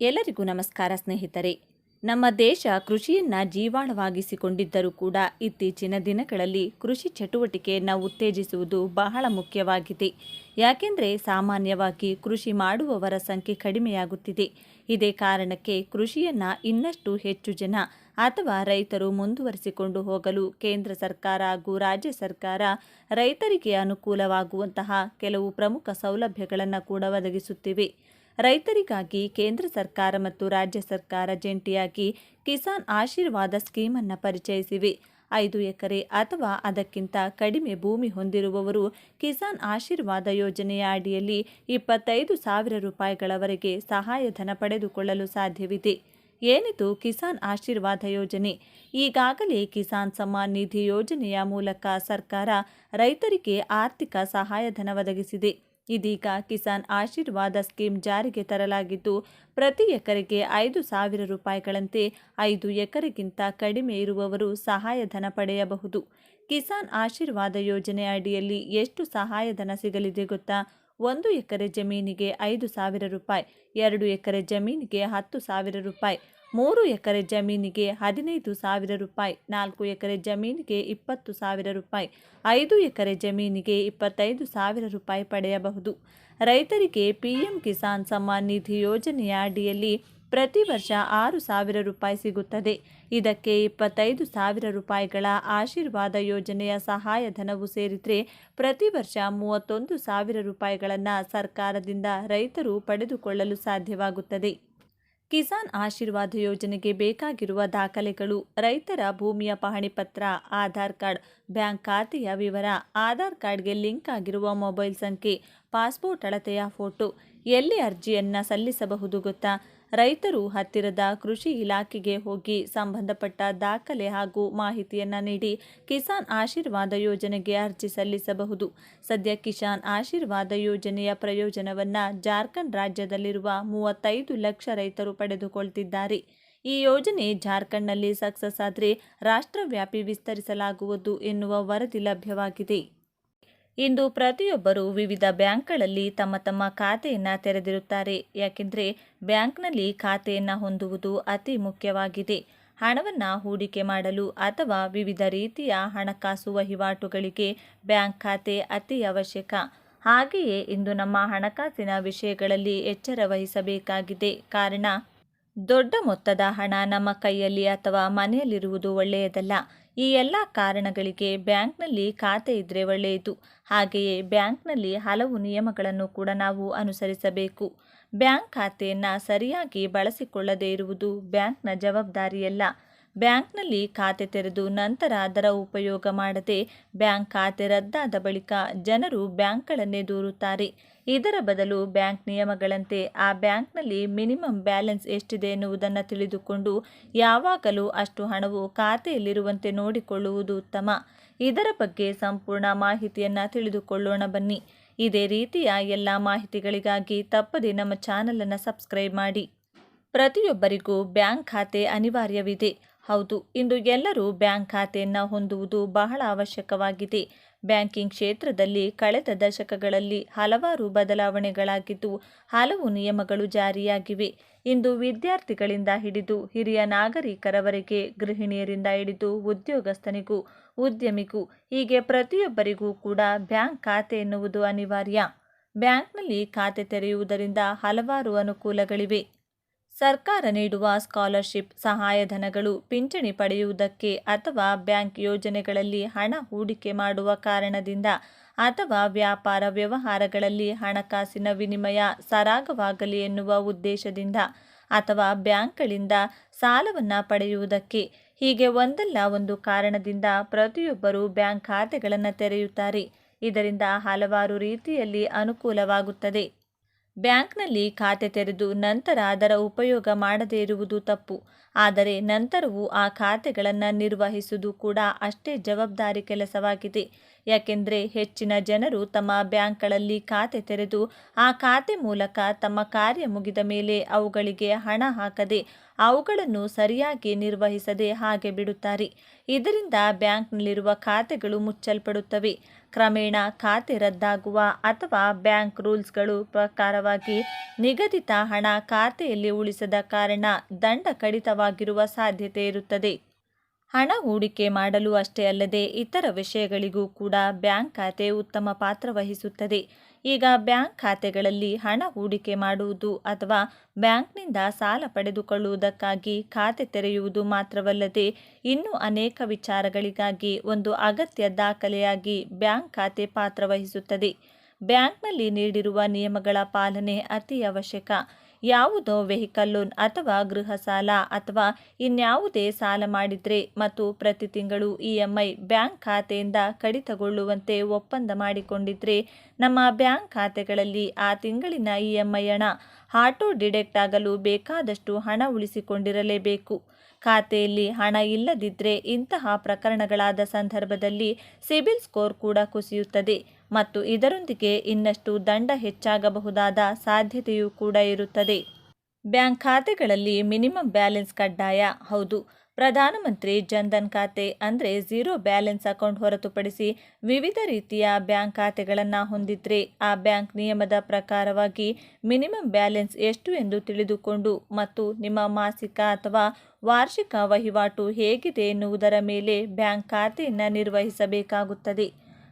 ಎಲ್ಲರಿಗೂ ನಮಸ್ಕಾರ ಸ್ನೇಹಿತರೆ. ನಮ್ಮ ದೇಶ ಕೃಷಿಯನ್ನು ಜೀವಾಳವಾಗಿಸಿಕೊಂಡಿದ್ದರೂ ಕೂಡ ಇತ್ತೀಚಿನ ದಿನಗಳಲ್ಲಿ ಕೃಷಿ ಚಟುವಟಿಕೆಯನ್ನು ಉತ್ತೇಜಿಸುವುದು ಬಹಳ ಮುಖ್ಯವಾಗಿದೆ. ಯಾಕೆಂದರೆ ಸಾಮಾನ್ಯವಾಗಿ ಕೃಷಿ ಮಾಡುವವರ ಸಂಖ್ಯೆ ಕಡಿಮೆಯಾಗುತ್ತಿದೆ. ಇದೇ ಕಾರಣಕ್ಕೆ ಕೃಷಿಯನ್ನು ಇನ್ನಷ್ಟು ಹೆಚ್ಚು ಜನ ಅಥವಾ ರೈತರು ಮುಂದುವರಿಸಿಕೊಂಡು ಹೋಗಲು ಕೇಂದ್ರ ಸರ್ಕಾರ ಹಾಗೂ ರಾಜ್ಯ ಸರ್ಕಾರ ರೈತರಿಗೆ ಅನುಕೂಲವಾಗುವಂತಹ ಕೆಲವು ಪ್ರಮುಖ ಸೌಲಭ್ಯಗಳನ್ನು ಕೂಡ ಒದಗಿಸುತ್ತಿವೆ. ರೈತರಿಗಾಗಿ ಕೇಂದ್ರ ಸರ್ಕಾರ ಮತ್ತು ರಾಜ್ಯ ಸರ್ಕಾರ ಜಂಟಿಯಾಗಿ ಕಿಸಾನ್ ಆಶೀರ್ವಾದ ಸ್ಕೀಮನ್ನು ಪರಿಚಯಿಸಿವೆ. ಐದು ಎಕರೆ ಅಥವಾ ಅದಕ್ಕಿಂತ ಕಡಿಮೆ ಭೂಮಿ ಹೊಂದಿರುವವರು ಕಿಸಾನ್ ಆಶೀರ್ವಾದ ಯೋಜನೆಯ ಅಡಿಯಲ್ಲಿ ಇಪ್ಪತ್ತೈದು ಸಾವಿರ ರೂಪಾಯಿಗಳವರೆಗೆ ಸಹಾಯಧನ ಪಡೆದುಕೊಳ್ಳಲು ಸಾಧ್ಯವಿದೆ. ಏನಿದು ಕಿಸಾನ್ ಆಶೀರ್ವಾದ ಯೋಜನೆ? ಈಗಾಗಲೇ ಕಿಸಾನ್ ಸಮ್ಮಾನ್ ನಿಧಿ ಯೋಜನೆಯ ಮೂಲಕ ಸರ್ಕಾರ ರೈತರಿಗೆ ಆರ್ಥಿಕ ಸಹಾಯಧನ ಒದಗಿಸಿದೆ. ಇದೀಗ ಕಿಸಾನ್ ಆಶೀರ್ವಾದ ಸ್ಕೀಮ್ ಜಾರಿಗೆ ತರಲಾಗಿದ್ದು, ಪ್ರತಿ ಎಕರೆಗೆ ಐದು ಸಾವಿರ ರೂಪಾಯಿಗಳಂತೆ ಐದು ಎಕರೆಗಿಂತ ಕಡಿಮೆ ಇರುವವರು ಸಹಾಯಧನ ಪಡೆಯಬಹುದು. ಕಿಸಾನ್ ಆಶೀರ್ವಾದ ಯೋಜನೆ ಅಡಿಯಲ್ಲಿ ಎಷ್ಟು ಸಹಾಯಧನ ಸಿಗಲಿದೆ ಗೊತ್ತಾ? ಒಂದು ಎಕರೆ ಜಮೀನಿಗೆ ಐದು ಸಾವಿರ ರೂಪಾಯಿ, ಎರಡು ಎಕರೆ ಜಮೀನಿಗೆ ಹತ್ತು ಸಾವಿರ ರೂಪಾಯಿ ಮೂರು ಎಕರೆ ಜಮೀನಿಗೆ ಹದಿನೈದು ಸಾವಿರ ರೂಪಾಯಿ, ನಾಲ್ಕು ಎಕರೆ ಜಮೀನಿಗೆ ಇಪ್ಪತ್ತು ಸಾವಿರ ರೂಪಾಯಿ, ಐದು ಎಕರೆ ಜಮೀನಿಗೆ ಇಪ್ಪತ್ತೈದು ಸಾವಿರ ರೂಪಾಯಿ ಪಡೆಯಬಹುದು. ರೈತರಿಗೆ ಪಿಎಂ ಕಿಸಾನ್ ಸಮ್ಮಾನ್ ನಿಧಿ ಯೋಜನೆಯ ಅಡಿಯಲ್ಲಿ ಪ್ರತಿ ವರ್ಷ ಆರು ಸಾವಿರ ರೂಪಾಯಿ ಸಿಗುತ್ತದೆ. ಇದಕ್ಕೆ ಇಪ್ಪತ್ತೈದು ಸಾವಿರ ರೂಪಾಯಿಗಳ ಆಶೀರ್ವಾದ ಯೋಜನೆಯ ಸಹಾಯಧನವು ಸೇರಿದರೆ ಪ್ರತಿ ವರ್ಷ ಮೂವತ್ತೊಂದು ಸಾವಿರ ರೂಪಾಯಿಗಳನ್ನು ಸರ್ಕಾರದಿಂದ ರೈತರು ಪಡೆದುಕೊಳ್ಳಲು ಸಾಧ್ಯವಾಗುತ್ತದೆ. ಕಿಸಾನ್ ಆಶೀರ್ವಾದ ಯೋಜನೆಗೆ ಬೇಕಾಗಿರುವ ದಾಖಲೆಗಳು, ರೈತರ ಭೂಮಿಯ ಪಹಣಿ ಪತ್ರ, ಆಧಾರ್ ಕಾರ್ಡ್, ಬ್ಯಾಂಕ್ ಖಾತೆಯ ವಿವರ, ಆಧಾರ್ ಕಾರ್ಡ್ಗೆ ಲಿಂಕ್ ಆಗಿರುವ ಮೊಬೈಲ್ ಸಂಖ್ಯೆ, ಪಾಸ್ಪೋರ್ಟ್ ಅಳತೆಯ ಫೋಟೋ, ಎಲ್ಲಿ ಅರ್ಜಿಯನ್ನು ಸಲ್ಲಿಸಬಹುದು ಗೊತ್ತಾ? ರೈತರು ಹತ್ತಿರದ ಕೃಷಿ ಇಲಾಖೆಗೆ ಹೋಗಿ ಸಂಬಂಧಪಟ್ಟ ದಾಖಲೆ ಹಾಗೂ ಮಾಹಿತಿಯನ್ನು ನೀಡಿ ಕಿಸಾನ್ ಆಶೀರ್ವಾದ ಯೋಜನೆಗೆ ಅರ್ಜಿ ಸಲ್ಲಿಸಬಹುದು. ಸದ್ಯ ಕಿಸಾನ್ ಆಶೀರ್ವಾದ ಯೋಜನೆಯ ಪ್ರಯೋಜನವನ್ನು ಜಾರ್ಖಂಡ್ ರಾಜ್ಯದಲ್ಲಿರುವ ಮೂವತ್ತೈದು ಲಕ್ಷ ರೈತರು ಪಡೆದುಕೊಳ್ತಿದ್ದಾರೆ. ಈ ಯೋಜನೆ ಜಾರ್ಖಂಡ್ನಲ್ಲಿ ಸಕ್ಸಸ್ ಆದರೆ ರಾಷ್ಟ್ರವ್ಯಾಪಿ ವಿಸ್ತರಿಸಲಾಗುವುದು ಎನ್ನುವ ವರದಿ ಲಭ್ಯವಾಗಿದೆ. ಇಂದು ಪ್ರತಿಯೊಬ್ಬರು ವಿವಿಧ ಬ್ಯಾಂಕ್ಗಳಲ್ಲಿ ತಮ್ಮ ತಮ್ಮ ಖಾತೆಯನ್ನು ತೆರೆದಿರುತ್ತಾರೆ. ಯಾಕೆಂದರೆ ಬ್ಯಾಂಕ್ನಲ್ಲಿ ಖಾತೆಯನ್ನು ಹೊಂದುವುದು ಅತಿ ಮುಖ್ಯವಾಗಿದೆ. ಹಣವನ್ನು ಹೂಡಿಕೆ ಮಾಡಲು ಅಥವಾ ವಿವಿಧ ರೀತಿಯ ಹಣಕಾಸು ವಹಿವಾಟುಗಳಿಗೆ ಬ್ಯಾಂಕ್ ಖಾತೆ ಅತಿ ಅವಶ್ಯಕ. ಹಾಗೆಯೇ ಇಂದು ನಮ್ಮ ಹಣಕಾಸಿನ ವಿಷಯಗಳಲ್ಲಿ ಎಚ್ಚರ ವಹಿಸಬೇಕಾಗಿದೆ. ಕಾರಣ, ದೊಡ್ಡ ಮೊತ್ತದ ಹಣ ನಮ್ಮ ಕೈಯಲ್ಲಿ ಅಥವಾ ಮನೆಯಲ್ಲಿರುವುದು ಒಳ್ಳೆಯದಲ್ಲ. ಈ ಎಲ್ಲ ಕಾರಣಗಳಿಗೆ ಬ್ಯಾಂಕ್ನಲ್ಲಿ ಖಾತೆ ಇದ್ದರೆ ಒಳ್ಳೆಯದು. ಹಾಗೆಯೇ ಬ್ಯಾಂಕ್ನಲ್ಲಿ ಹಲವು ನಿಯಮಗಳನ್ನು ಕೂಡ ನಾವು ಅನುಸರಿಸಬೇಕು. ಬ್ಯಾಂಕ್ ಖಾತೆಯನ್ನು ಸರಿಯಾಗಿ ಬಳಸಿಕೊಳ್ಳದೇ ಇರುವುದು ಬ್ಯಾಂಕ್ನ ಜವಾಬ್ದಾರಿಯಲ್ಲ. ಬ್ಯಾಂಕ್ನಲ್ಲಿ ಖಾತೆ ತೆರೆದು ನಂತರ ಅದರ ಉಪಯೋಗ ಮಾಡದೆ ಬ್ಯಾಂಕ್ ಖಾತೆ ರದ್ದಾದ ಬಳಿಕ ಜನರು ಬ್ಯಾಂಕ್ಗಳನ್ನೇ ದೂರುತ್ತಾರೆ. ಇದರ ಬದಲು ಬ್ಯಾಂಕ್ ನಿಯಮಗಳಂತೆ ಆ ಬ್ಯಾಂಕ್ನಲ್ಲಿ ಮಿನಿಮಮ್ ಬ್ಯಾಲೆನ್ಸ್ ಎಷ್ಟಿದೆ ಎನ್ನುವುದನ್ನು ತಿಳಿದುಕೊಂಡು ಯಾವಾಗಲೂ ಅಷ್ಟು ಹಣವು ಖಾತೆಯಲ್ಲಿರುವಂತೆ ನೋಡಿಕೊಳ್ಳುವುದು ಉತ್ತಮ. ಇದರ ಬಗ್ಗೆ ಸಂಪೂರ್ಣ ಮಾಹಿತಿಯನ್ನು ತಿಳಿದುಕೊಳ್ಳೋಣ ಬನ್ನಿ. ಇದೇ ರೀತಿಯ ಎಲ್ಲ ಮಾಹಿತಿಗಳಿಗಾಗಿ ತಪ್ಪದೆ ನಮ್ಮ ಚಾನಲನ್ನು ಸಬ್ಸ್ಕ್ರೈಬ್ ಮಾಡಿ. ಪ್ರತಿಯೊಬ್ಬರಿಗೂ ಬ್ಯಾಂಕ್ ಖಾತೆ ಅನಿವಾರ್ಯವಿದೆ. ಹೌದು, ಇಂದು ಎಲ್ಲರೂ ಬ್ಯಾಂಕ್ ಖಾತೆಯನ್ನು ಹೊಂದುವುದು ಬಹಳ ಅವಶ್ಯಕವಾಗಿದೆ. ಬ್ಯಾಂಕಿಂಗ್ ಕ್ಷೇತ್ರದಲ್ಲಿ ಕಳೆದ ದಶಕಗಳಲ್ಲಿ ಹಲವಾರು ಬದಲಾವಣೆಗಳಾಗಿದ್ದು, ಹಲವು ನಿಯಮಗಳು ಜಾರಿಯಾಗಿವೆ. ಇಂದು ವಿದ್ಯಾರ್ಥಿಗಳಿಂದ ಹಿಡಿದು ಹಿರಿಯ ನಾಗರಿಕರವರೆಗೆ ಗೃಹಿಣಿಯರಿಂದ ಹಿಡಿದು ಉದ್ಯೋಗಸ್ಥನಿಗೂ, ಉದ್ಯಮಿಗೂ, ಹೀಗೆ ಪ್ರತಿಯೊಬ್ಬರಿಗೂ ಕೂಡ ಬ್ಯಾಂಕ್ ಖಾತೆ ಎನ್ನುವುದು ಅನಿವಾರ್ಯ. ಬ್ಯಾಂಕ್ನಲ್ಲಿ ಖಾತೆ ತೆರೆಯುವುದರಿಂದ ಹಲವಾರು ಅನುಕೂಲಗಳಿವೆ. ಸರ್ಕಾರ ನೀಡುವ ಸ್ಕಾಲರ್ಶಿಪ್ ಸಹಾಯಧನಗಳು ಪಿಂಚಣಿ ಪಡೆಯುವುದಕ್ಕೆ ಅಥವಾ ಬ್ಯಾಂಕ್ ಯೋಜನೆಗಳಲ್ಲಿ ಹಣ ಹೂಡಿಕೆ ಮಾಡುವ ಕಾರಣದಿಂದ ಅಥವಾ ವ್ಯಾಪಾರ ವ್ಯವಹಾರಗಳಲ್ಲಿ ಹಣಕಾಸಿನ ವಿನಿಮಯ ಸರಾಗವಾಗಲಿ ಎನ್ನುವ ಉದ್ದೇಶದಿಂದ ಅಥವಾ ಬ್ಯಾಂಕ್ಗಳಿಂದ ಸಾಲವನ್ನು ಪಡೆಯುವುದಕ್ಕೆ ಹೀಗೆ ಒಂದಲ್ಲ ಒಂದು ಕಾರಣದಿಂದ ಪ್ರತಿಯೊಬ್ಬರು ಬ್ಯಾಂಕ್ ಖಾತೆಗಳನ್ನು ತೆರೆಯುತ್ತಾರೆ. ಇದರಿಂದ ಹಲವಾರು ರೀತಿಯಲ್ಲಿ ಅನುಕೂಲವಾಗುತ್ತದೆ. ಬ್ಯಾಂಕ್ನಲ್ಲಿ ಖಾತೆ ತೆರೆದು ನಂತರ ಅದರ ಉಪಯೋಗ ಮಾಡದೇ ಇರುವುದು ತಪ್ಪು. ಆದರೆ ನಂತರವೂ ಆ ಖಾತೆಗಳನ್ನು ನಿರ್ವಹಿಸುವುದು ಕೂಡ ಅಷ್ಟೇ ಜವಾಬ್ದಾರಿ ಕೆಲಸವಾಗಿದೆ. ಯಾಕೆಂದರೆ ಹೆಚ್ಚಿನ ಜನರು ತಮ್ಮ ಬ್ಯಾಂಕ್ಗಳಲ್ಲಿ ಖಾತೆ ತೆರೆದು ಆ ಖಾತೆ ಮೂಲಕ ತಮ್ಮ ಕಾರ್ಯ ಮುಗಿದ ಮೇಲೆ ಅವುಗಳಿಗೆ ಹಣ ಹಾಕದೆ ಅವುಗಳನ್ನು ಸರಿಯಾಗಿ ನಿರ್ವಹಿಸದೆ ಹಾಗೆ ಬಿಡುತ್ತಾರೆ. ಇದರಿಂದ ಬ್ಯಾಂಕ್ನಲ್ಲಿರುವ ಖಾತೆಗಳು ಮುಚ್ಚಲ್ಪಡುತ್ತವೆ. ಕ್ರಮೇಣ ಖಾತೆ ರದ್ದಾಗುವ ಅಥವಾ ಬ್ಯಾಂಕ್ ರೂಲ್ಸ್ಗಳು ಪ್ರಕಾರವಾಗಿ ನಿಗದಿತ ಹಣ ಖಾತೆಯಲ್ಲಿ ಉಳಿಸದ ಕಾರಣ ದಂಡ ಕಡಿತವಾಗಿರುವ ಸಾಧ್ಯತೆ ಇರುತ್ತದೆ. ಹಣ ಹೂಡಿಕೆ ಮಾಡಲು ಅಷ್ಟೇ ಅಲ್ಲದೆ ಇತರ ವಿಷಯಗಳಿಗೂ ಕೂಡ ಬ್ಯಾಂಕ್ ಖಾತೆ ಉತ್ತಮ ಪಾತ್ರ ವಹಿಸುತ್ತದೆ. ಈಗ ಬ್ಯಾಂಕ್ ಖಾತೆಗಳಲ್ಲಿ ಹಣ ಹೂಡಿಕೆ ಮಾಡುವುದು ಅಥವಾ ಬ್ಯಾಂಕ್ನಿಂದ ಸಾಲ ಪಡೆದುಕೊಳ್ಳುವುದಕ್ಕಾಗಿ ಖಾತೆ ತೆರೆಯುವುದು ಮಾತ್ರವಲ್ಲದೆ ಇನ್ನೂ ಅನೇಕ ವಿಚಾರಗಳಿಗಾಗಿ ಒಂದು ಅಗತ್ಯ ದಾಖಲೆಯಾಗಿ ಬ್ಯಾಂಕ್ ಖಾತೆ ಪಾತ್ರ ವಹಿಸುತ್ತದೆ. ಬ್ಯಾಂಕ್ನಲ್ಲಿ ನೀಡಿರುವ ನಿಯಮಗಳ ಪಾಲನೆ ಅತಿ ಅವಶ್ಯಕ. ಯಾವುದೋ ವೆಹಿಕಲ್ ಲೋನ್ ಅಥವಾ ಗೃಹ ಸಾಲ ಅಥವಾ ಇನ್ಯಾವುದೇ ಸಾಲ ಮಾಡಿದರೆ ಮತ್ತು ಪ್ರತಿ ತಿಂಗಳು ಇ ಎಂ ಐ ಬ್ಯಾಂಕ್ ಖಾತೆಯಿಂದ ಕಡಿತಗೊಳ್ಳುವಂತೆ ಒಪ್ಪಂದ ಮಾಡಿಕೊಂಡಿದ್ರೆ ನಮ್ಮ ಬ್ಯಾಂಕ್ ಖಾತೆಗಳಲ್ಲಿ ಆ ತಿಂಗಳಿನ ಇ ಎಂ ಐ ಹಣ ಆಟೋ ಡಿಡೆಕ್ಟ್ ಆಗಲು ಬೇಕಾದಷ್ಟು ಹಣ ಉಳಿಸಿಕೊಂಡಿರಲೇಬೇಕು. ಖಾತೆಯಲ್ಲಿ ಹಣ ಇಲ್ಲದಿದ್ದರೆ ಇಂತಹ ಪ್ರಕರಣಗಳಾದ ಸಂದರ್ಭದಲ್ಲಿ ಸಿಬಿಲ್ ಸ್ಕೋರ್ ಕೂಡ ಕುಸಿಯುತ್ತದೆ. ಮತ್ತು ಇದರೊಂದಿಗೆ ಇನ್ನಷ್ಟು ದಂಡ ಹೆಚ್ಚಾಗಬಹುದಾದ ಸಾಧ್ಯತೆಯೂ ಕೂಡ ಇರುತ್ತದೆ. ಬ್ಯಾಂಕ್ ಖಾತೆಗಳಲ್ಲಿ ಮಿನಿಮಮ್ ಬ್ಯಾಲೆನ್ಸ್ ಕಡ್ಡಾಯ, ಹೌದು. ಪ್ರಧಾನಮಂತ್ರಿ ಜನ್ಧನ್ ಖಾತೆ ಅಂದರೆ ಝೀರೋ ಬ್ಯಾಲೆನ್ಸ್ ಅಕೌಂಟ್ ಹೊರತುಪಡಿಸಿ ವಿವಿಧ ರೀತಿಯ ಬ್ಯಾಂಕ್ ಖಾತೆಗಳನ್ನು ಹೊಂದಿದ್ರೆ ಆ ಬ್ಯಾಂಕ್ ನಿಯಮದ ಪ್ರಕಾರವಾಗಿ ಮಿನಿಮಮ್ ಬ್ಯಾಲೆನ್ಸ್ ಎಷ್ಟು ಎಂದು ತಿಳಿದುಕೊಂಡು ಮತ್ತು ನಿಮ್ಮ ಮಾಸಿಕ ಅಥವಾ ವಾರ್ಷಿಕ ವಹಿವಾಟು ಹೇಗಿದೆ ಎನ್ನುವುದರ ಮೇಲೆ ಬ್ಯಾಂಕ್ ಖಾತೆಯನ್ನು ನಿರ್ವಹಿಸಬೇಕಾಗುತ್ತದೆ.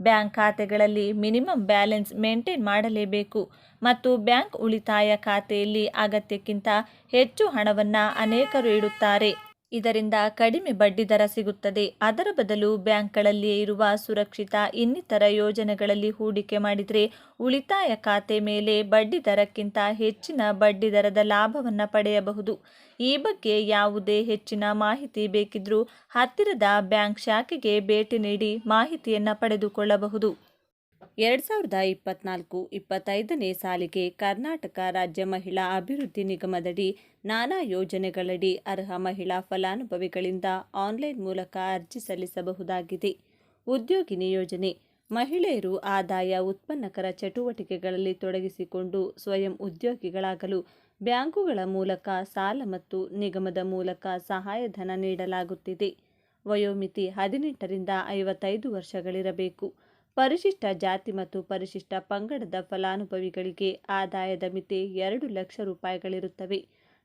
ಬ್ಯಾಂಕ್ ಖಾತೆಗಳಲ್ಲಿ ಮಿನಿಮಮ್ ಬ್ಯಾಲೆನ್ಸ್ ಮೇಂಟೈನ್ ಮಾಡಲೇಬೇಕು ಮತ್ತು ಬ್ಯಾಂಕ್ ಉಳಿತಾಯ ಖಾತೆಯಲ್ಲಿ ಅಗತ್ಯಕ್ಕಿಂತ ಹೆಚ್ಚು ಹಣವನ್ನು ಅನೇಕರು ಇಡುತ್ತಾರೆ. ಇದರಿಂದ ಕಡಿಮೆ ಬಡ್ಡಿದರ ಸಿಗುತ್ತದೆ. ಅದರ ಬದಲು ಬ್ಯಾಂಕ್ಗಳಲ್ಲಿ ಇರುವ ಸುರಕ್ಷಿತ ಇನ್ನಿತರ ಯೋಜನೆಗಳಲ್ಲಿ ಹೂಡಿಕೆ ಮಾಡಿದರೆ ಉಳಿತಾಯ ಖಾತೆ ಮೇಲೆ ಬಡ್ಡಿ ದರಕ್ಕಿಂತ ಹೆಚ್ಚಿನ ಬಡ್ಡಿದರದ ಲಾಭವನ್ನು ಪಡೆಯಬಹುದು. ಈ ಬಗ್ಗೆ ಯಾವುದೇ ಹೆಚ್ಚಿನ ಮಾಹಿತಿ ಬೇಕಿದ್ರೂ ಹತ್ತಿರದ ಬ್ಯಾಂಕ್ ಶಾಖೆಗೆ ಭೇಟಿ ನೀಡಿ ಮಾಹಿತಿಯನ್ನು ಪಡೆದುಕೊಳ್ಳಬಹುದು. ಎರಡು ಸಾವಿರದ ಇಪ್ಪತ್ನಾಲ್ಕು ಇಪ್ಪತ್ತೈದನೇ ಸಾಲಿಗೆ ಕರ್ನಾಟಕ ರಾಜ್ಯ ಮಹಿಳಾ ಅಭಿವೃದ್ಧಿ ನಿಗಮದಡಿ ನಾನಾ ಯೋಜನೆಗಳಡಿ ಅರ್ಹ ಮಹಿಳಾ ಫಲಾನುಭವಿಗಳಿಂದ ಆನ್ಲೈನ್ ಮೂಲಕ ಅರ್ಜಿ ಸಲ್ಲಿಸಬಹುದಾಗಿದೆ. ಉದ್ಯೋಗಿನಿ ಯೋಜನೆ, ಮಹಿಳೆಯರು ಆದಾಯ ಉತ್ಪನ್ನಕರ ಚಟುವಟಿಕೆಗಳಲ್ಲಿ ತೊಡಗಿಸಿಕೊಂಡು ಸ್ವಯಂ ಉದ್ಯೋಗಿಗಳಾಗಲು ಬ್ಯಾಂಕುಗಳ ಮೂಲಕ ಸಾಲ ಮತ್ತು ನಿಗಮದ ಮೂಲಕ ಸಹಾಯಧನ ನೀಡಲಾಗುತ್ತಿದೆ. ವಯೋಮಿತಿ ಹದಿನೆಂಟರಿಂದ ಐವತ್ತೈದು ವರ್ಷಗಳಿರಬೇಕು. ಪರಿಶಿಷ್ಟ ಜಾತಿ ಮತ್ತು ಪರಿಶಿಷ್ಟ ಪಂಗಡದ ಫಲಾನುಭವಿಗಳಿಗೆ ಆದಾಯದ ಮಿತಿ ಎರಡು ಲಕ್ಷ ರೂಪಾಯಿಗಳಿರುತ್ತವೆ.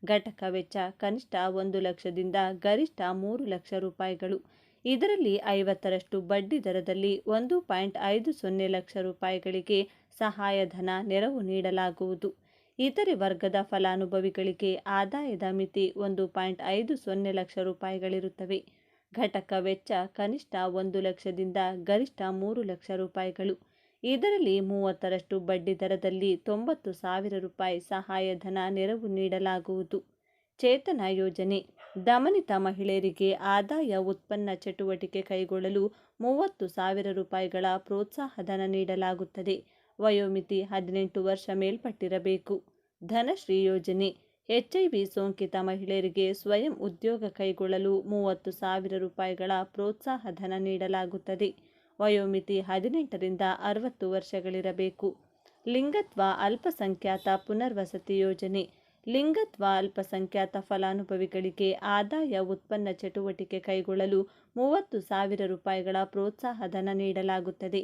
ಘಟಕ ವೆಚ್ಚ ಕನಿಷ್ಠ ಒಂದು ಲಕ್ಷದಿಂದ ಗರಿಷ್ಠ ಮೂರು ಲಕ್ಷ ರೂಪಾಯಿಗಳು. ಇದರಲ್ಲಿ ಐವತ್ತರಷ್ಟು ಬಡ್ಡಿ ದರದಲ್ಲಿ ಒಂದು ಪಾಯಿಂಟ್ ಐದು ಸೊನ್ನೆ ಲಕ್ಷ ರೂಪಾಯಿಗಳಿಗೆ ಸಹಾಯಧನ ನೆರವು ನೀಡಲಾಗುವುದು. ಇತರೆ ವರ್ಗದ ಫಲಾನುಭವಿಗಳಿಗೆ ಆದಾಯದ ಮಿತಿ ಒಂದು ಪಾಯಿಂಟ್ ಐದು ಸೊನ್ನೆ ಲಕ್ಷ ರೂಪಾಯಿಗಳಿರುತ್ತವೆ. ಘಟಕ ವೆಚ್ಚ ಕನಿಷ್ಠ ಒಂದು ಲಕ್ಷದಿಂದ ಗರಿಷ್ಠ ಮೂರು ಲಕ್ಷ ರೂಪಾಯಿಗಳು. ಇದರಲ್ಲಿ ಮೂವತ್ತರಷ್ಟು ಬಡ್ಡಿ ದರದಲ್ಲಿ ತೊಂಬತ್ತು ಸಾವಿರ ರೂಪಾಯಿ ಸಹಾಯಧನ ನೆರವು ನೀಡಲಾಗುವುದು. ಚೇತನ ಯೋಜನೆ. ದಮನಿತ ಮಹಿಳೆಯರಿಗೆ ಆದಾಯ ಉತ್ಪನ್ನ ಚಟುವಟಿಕೆ ಕೈಗೊಳ್ಳಲು ಮೂವತ್ತು ಸಾವಿರ ರೂಪಾಯಿಗಳ ಪ್ರೋತ್ಸಾಹಧನ ನೀಡಲಾಗುತ್ತದೆ. ವಯೋಮಿತಿ ಹದಿನೆಂಟು ವರ್ಷ ಮೇಲ್ಪಟ್ಟಿರಬೇಕು. ಧನಶ್ರೀ ಯೋಜನೆ. ಎಚ್ಐವಿ ಸೋಂಕಿತ ಮಹಿಳೆಯರಿಗೆ ಸ್ವಯಂ ಉದ್ಯೋಗ ಕೈಗೊಳ್ಳಲು ಮೂವತ್ತು ಸಾವಿರ ರೂಪಾಯಿಗಳ ಪ್ರೋತ್ಸಾಹಧನ ನೀಡಲಾಗುತ್ತದೆ. ವಯೋಮಿತಿ ಹದಿನೆಂಟರಿಂದ ಅರವತ್ತು ವರ್ಷಗಳಿರಬೇಕು. ಲಿಂಗತ್ವ ಅಲ್ಪಸಂಖ್ಯಾತ ಪುನರ್ವಸತಿ ಯೋಜನೆ. ಲಿಂಗತ್ವ ಅಲ್ಪಸಂಖ್ಯಾತ ಫಲಾನುಭವಿಗಳಿಗೆ ಆದಾಯ ಉತ್ಪನ್ನ ಚಟುವಟಿಕೆ ಕೈಗೊಳ್ಳಲು ಮೂವತ್ತು ಸಾವಿರ ರೂಪಾಯಿಗಳ ಪ್ರೋತ್ಸಾಹಧನ ನೀಡಲಾಗುತ್ತದೆ.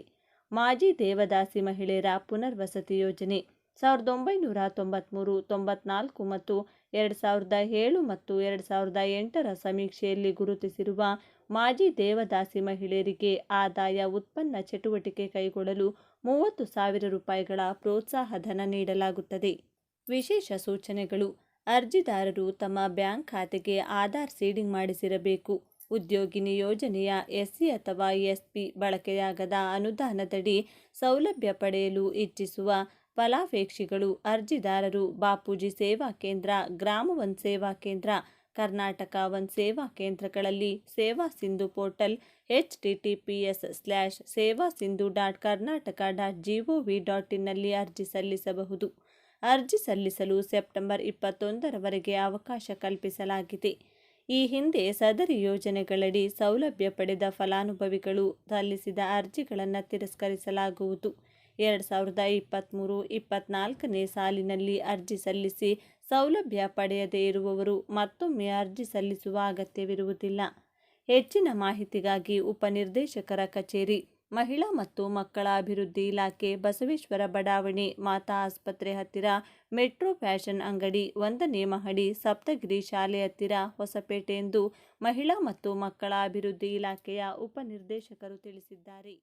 ಮಾಜಿ ದೇವದಾಸಿ ಮಹಿಳೆಯರ ಪುನರ್ವಸತಿ ಯೋಜನೆ. ಸಾವಿರದ ಒಂಬೈನೂರ ತೊಂಬತ್ತ್ಮೂರು ತೊಂಬತ್ನಾಲ್ಕು ಮತ್ತು ಎರಡು ಸಾವಿರದ ಏಳು ಮತ್ತು ಎರಡು ಸಾವಿರದ ಎಂಟರ ಸಮೀಕ್ಷೆಯಲ್ಲಿ ಗುರುತಿಸಿರುವ ಮಾಜಿ ದೇವದಾಸಿ ಮಹಿಳೆಯರಿಗೆ ಆದಾಯ ಉತ್ಪನ್ನ ಚಟುವಟಿಕೆ ಕೈಗೊಳ್ಳಲು ಮೂವತ್ತು ಸಾವಿರ ರೂಪಾಯಿಗಳ ಪ್ರೋತ್ಸಾಹಧನ ನೀಡಲಾಗುತ್ತದೆ. ವಿಶೇಷ ಸೂಚನೆಗಳು. ಅರ್ಜಿದಾರರು ತಮ್ಮ ಬ್ಯಾಂಕ್ ಖಾತೆಗೆ ಆಧಾರ್ ಸೀಡಿಂಗ್ ಮಾಡಿಸಿರಬೇಕು. ಉದ್ಯೋಗಿನಿ ಯೋಜನೆಯ ಎಸ್ಸಿ ಅಥವಾ ಎಸ್ಪಿ ಬಳಕೆಯಾಗದ ಅನುದಾನದಡಿ ಸೌಲಭ್ಯ ಪಡೆಯಲು ಇಚ್ಛಿಸುವ ಫಲಾಪೇಕ್ಷಿಗಳು ಅರ್ಜಿದಾರರು, ಬಾಪೂಜಿ ಸೇವಾ ಕೇಂದ್ರ, ಗ್ರಾಮ ಒನ್ ಸೇವಾ ಕೇಂದ್ರ, ಕರ್ನಾಟಕ ಒನ್ ಸೇವಾ ಕೇಂದ್ರಗಳಲ್ಲಿ Seva Sindhu portal, H T T P S slash Seva Sindhu dot Karnataka dot G O V dot ಇನ್ನಲ್ಲಿ ಅರ್ಜಿ ಸಲ್ಲಿಸಬಹುದು. ಅರ್ಜಿ ಸಲ್ಲಿಸಲು ಸೆಪ್ಟೆಂಬರ್ ಇಪ್ಪತ್ತೊಂದರವರೆಗೆ ಅವಕಾಶ ಕಲ್ಪಿಸಲಾಗಿದೆ. ಈ ಹಿಂದೆ ಸದರಿ ಯೋಜನೆಗಳಡಿ ಸೌಲಭ್ಯ ಪಡೆದ ಫಲಾನುಭವಿಗಳು ಸಲ್ಲಿಸಿದ ಅರ್ಜಿಗಳನ್ನು ತಿರಸ್ಕರಿಸಲಾಗುವುದು. ಎರಡು ಸಾವಿರದ ಇಪ್ಪತ್ತ್ಮೂರು ಇಪ್ಪತ್ತ್ನಾಲ್ಕನೇ ಸಾಲಿನಲ್ಲಿ ಅರ್ಜಿ ಸಲ್ಲಿಸಿ ಸೌಲಭ್ಯ ಪಡೆಯದೇ ಇರುವವರು ಮತ್ತೊಮ್ಮೆ ಅರ್ಜಿ ಸಲ್ಲಿಸುವ ಅಗತ್ಯವಿರುವುದಿಲ್ಲ. ಹೆಚ್ಚಿನ ಮಾಹಿತಿಗಾಗಿ ಉಪನಿರ್ದೇಶಕರ ಕಚೇರಿ, ಮಹಿಳಾ ಮತ್ತು ಮಕ್ಕಳ ಅಭಿವೃದ್ಧಿ ಇಲಾಖೆ, ಬಸವೇಶ್ವರ ಬಡಾವಣೆ, ಮಾತಾ ಆಸ್ಪತ್ರೆ ಹತ್ತಿರ, ಮೆಟ್ರೋ ಫ್ಯಾಷನ್ ಅಂಗಡಿ, ಒಂದನೇ ಮಹಡಿ, ಸಪ್ತಗಿರಿ ಶಾಲೆ ಹತ್ತಿರ, ಹೊಸಪೇಟೆ ಎಂದು ಮಹಿಳಾ ಮತ್ತು ಮಕ್ಕಳ ಅಭಿವೃದ್ಧಿ ಇಲಾಖೆಯ ಉಪನಿರ್ದೇಶಕರು ತಿಳಿಸಿದ್ದಾರೆ.